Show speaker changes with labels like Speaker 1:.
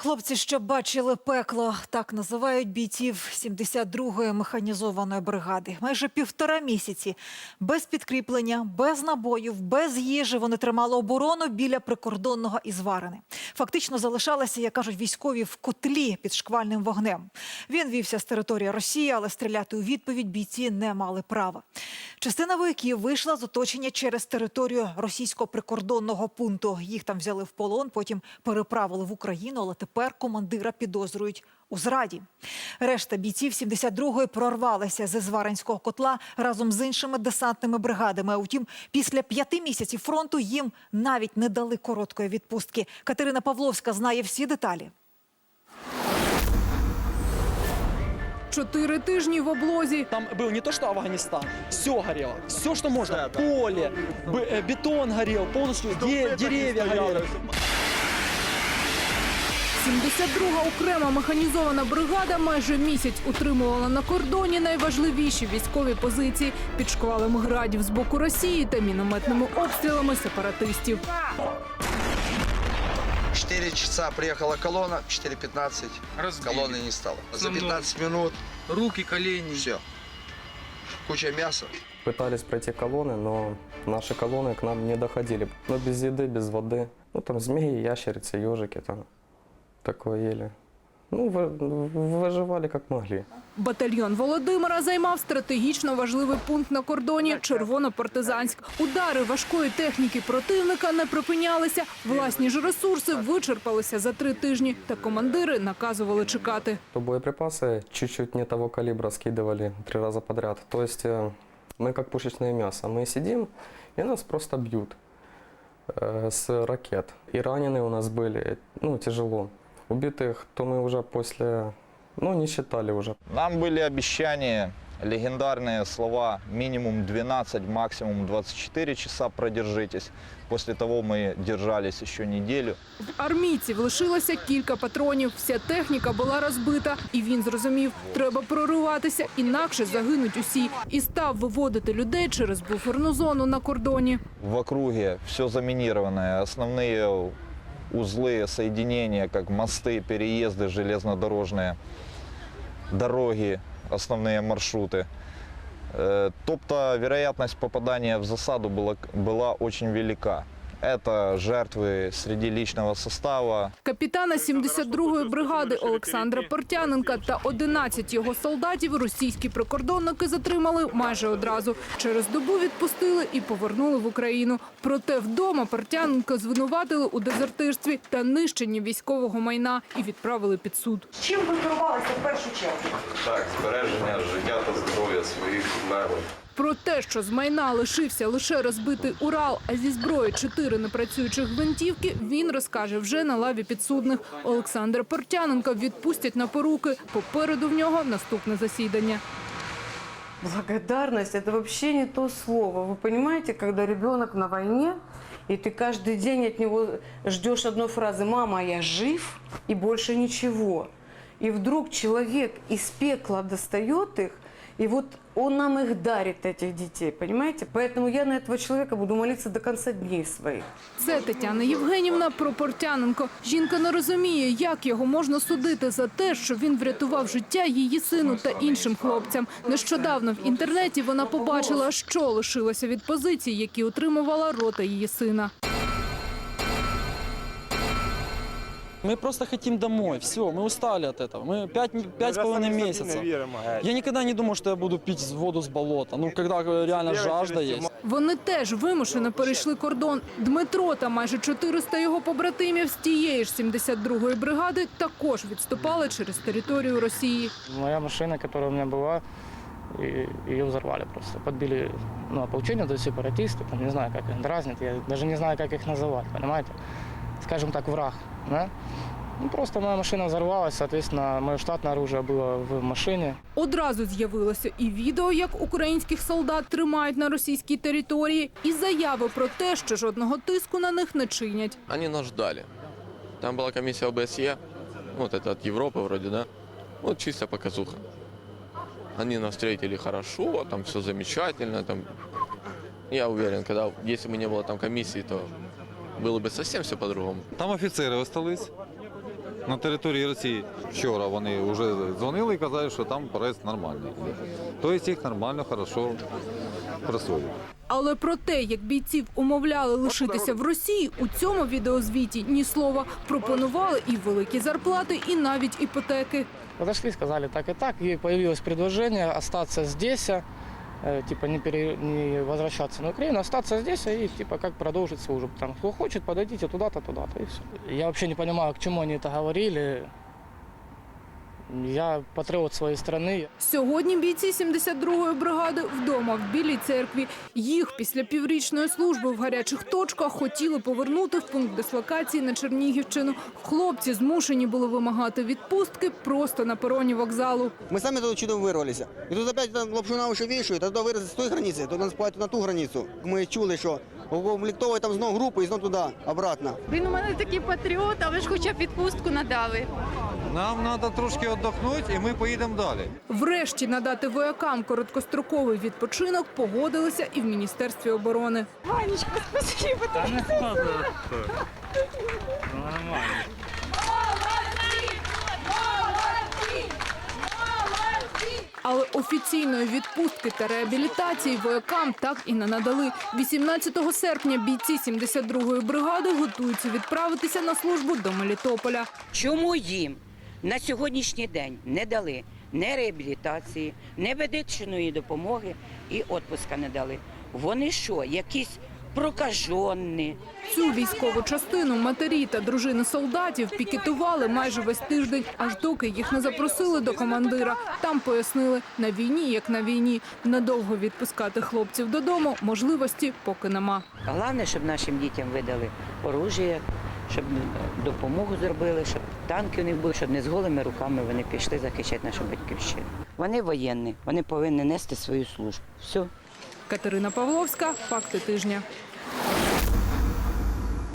Speaker 1: Хлопці, що бачили пекло, так називають бійців 72-ї механізованої бригади. Майже півтора місяці без підкріплення, без набоїв, без їжі вони тримали оборону біля прикордонного Ізварини. Фактично залишалися, як кажуть військові, в котлі під шквальним вогнем. Він вівся з території Росії, але стріляти у відповідь бійці не мали права. Частина вояків вийшла з оточення через територію російського прикордонного пункту. Їх там взяли в полон, потім переправили в Україну, але тепер командира підозрюють у зраді. Решта бійців 72-ї прорвалися з Зваринського котла разом з іншими десантними бригадами. Утім, після п'яти місяців фронту їм навіть не дали короткої відпустки. Катерина Павловська знає всі деталі.
Speaker 2: Чотири тижні в облозі.
Speaker 3: Там был не то что Афганистан, все горело, все, что можно, поле, б- э, бетон горел, полностью де- деревья горели.
Speaker 2: 72-га окрема механізована бригада майже місяць утримувала на кордоні найважливіші військові позиції під шквалем градів з боку Росії та мінометними обстрілами сепаратистів.
Speaker 4: 4 часа приехала колонна, 4.15
Speaker 5: Разбили.
Speaker 4: колонны не стало. За
Speaker 5: Основной.
Speaker 4: 15 минут
Speaker 5: Руки, колени.
Speaker 4: все. Куча мяса.
Speaker 6: Пытались пройти колонны, но наши колонны к нам не доходили. Но без еды, без воды. Ну, там змеи, ящерицы, ежики там. Такое ели. Ну, вы- выживали как могли.
Speaker 2: Батальйон Володимира займав стратегічно важливий пункт на кордоні Червонопартизанськ. Удари важкої техніки противника не припинялися. Власні ж ресурси вичерпалися за три тижні, та командири наказували чекати.
Speaker 6: То боеприпасы чуть-чуть не того калибра скидывали три раза подряд. То есть э, мы как пушечное мясо. Мы сидим, и нас просто бьют э, с ракет. И раненые у нас были, ну, тяжело. Убитых, то мы уже после, ну, не считали уже.
Speaker 7: Нам были обещания, легендарные слова, минимум 12, максимум 24 часа продержитесь. После того мы держались еще неделю.
Speaker 2: В армійців лишилося кілька патронів. Вся техніка була розбита, і він зрозумів, треба прориватися, інакше загинуть усі. І став виводити людей через буферну зону на кордоні.
Speaker 7: В округе все заминированное, основные узлы соединения, как мосты, переезды железнодорожные, дороги, основные маршруты. Э, Тобто вероятность попадания в засаду была, была очень велика. Это жертвы среди личного состава,
Speaker 2: Капітана 72-ї бригади Олександра Портяненка та 11 його солдатів російські прикордонники затримали майже одразу. Через добу відпустили і повернули в Україну. Проте вдома Портяненка звинуватили у дезертирстві та нищенні військового майна і відправили під суд.
Speaker 1: Чим ви керувалися в першу чергу?
Speaker 8: Так, збереження життя та здоров'я своїх підлеглих.
Speaker 2: Про те, що з майна лишився лише розбитий Урал, а зі зброї чотири непрацюючих гвинтівки, він розкаже вже на лаві підсудних. Олександра Портяненка відпустять на поруки. Попереду в нього наступне засідання.
Speaker 9: Благодарность – это вообще не то слово. Вы понимаете, когда ребенок на войне, и ты каждый день от него ждешь одной фразы «мама, я жив» и больше ничего. И вдруг человек из пекла достает их, и вот он нам их дарит, этих детей, понимаете? Поэтому я на этого человека буду молиться до конца дней своих.
Speaker 2: Це Тетяна Євгенівна про Портяненко. Жінка не розуміє, як його можна судити за те, що він врятував життя її сину та іншим хлопцям. Нещодавно в інтернеті вона побачила, що лишилося від позицій, які отримувала рота її сина.
Speaker 3: Мы просто хотим домой, все, мы устали от этого. Мы пять, пять с половиной месяцев. Я никогда не думал, что я буду пить воду с болота. Ну, когда реально жажда есть.
Speaker 2: Вони теж вимушено перейшли кордон. Дмитро та майже 400 його побратимів з тієї ж 72-ї бригади також відступали через територію Росії.
Speaker 10: Моя машина, которая у меня была, и ее взорвали просто. Подбили ну, ополчение, то есть сепаратисты, там, не знаю, как их дразнят, я даже не знаю, как их называть, понимаете? Скажем так, враг, да? Ну, просто моя машина взорвалась, соответственно, мое штатное оружие было в машине.
Speaker 2: Одразу з'явилося і відео, як українських солдат тримають на російській території, і заяви про те, що жодного тиску на них не чинять.
Speaker 8: Они нас ждали. Там была комиссия ОБСЕ, вот это от Европы вроде, да? Вот чисто показуха. Они нас встретили хорошо, там все замечательно, там... Я уверен, когда, если бы не было там комиссии, то было бы совсем все по-другому.
Speaker 5: Там офіцери остались. на території Росії. Вчора вони вже дзвонили і казали, що там проїзд нормальний. Тобто їх нормально, хорошо просують.
Speaker 2: Але про те, як бійців умовляли лишитися в Росії, у цьому відеозвіті ні слова. Пропонували і великі зарплати, і навіть іпотеки.
Speaker 10: Подошли, сказали так и так. Ей появилось предложение остаться здесь, э, типа не, пере, не возвращаться на Украину, остаться здесь и типа как продолжить службу. Там, кто хочет, подойдите туда-то, туда-то и все. Я вообще не понимаю, к чему они это говорили. Я патриот своей страны.
Speaker 2: Сьогодні бійці 72-ї бригади вдома в Білій церкві. Їх після піврічної служби в гарячих точках хотіли повернути в пункт дислокації на Чернігівщину. Хлопці змушені були вимагати відпустки просто на пероні вокзалу.
Speaker 11: Мы сами тут чудом вырвались. И тут опять там лапшу на уши вешают, а то вырваться с той границы, то нас платят на ту границу. Ми чули, що комплектовують там знов групу і знов туди, обратно.
Speaker 12: Він у мене такий патріот, але ж хоча б відпустку надали.
Speaker 5: Нам треба трошки віддохнути і ми поїдемо далі.
Speaker 2: Врешті надати воякам короткостроковий відпочинок погодилися і в Міністерстві оборони.
Speaker 12: Ванечка, спасибо.
Speaker 2: Але офіційної відпустки та реабілітації воякам так і не надали. 18 серпня бійці 72-ї бригади готуються відправитися на службу до Мелітополя.
Speaker 13: Чому їм на сьогоднішній день не дали ні реабілітації, ні медичної допомоги і відпуска не дали? Вони що, якісь прокажені?
Speaker 2: Цю військову частину матері та дружини солдатів пікетували майже весь тиждень, аж доки їх не запросили до командира. Там пояснили, на війні, як на війні, надовго відпускати хлопців додому можливості поки нема.
Speaker 13: Головне, щоб нашим дітям видали оружие, щоб допомогу зробили, щоб танки у них були, щоб не з голими руками вони пішли захищати нашу батьківщину. Вони воєнні, вони повинні нести свою службу. Все.
Speaker 2: Катерина Павловська, факти тижня.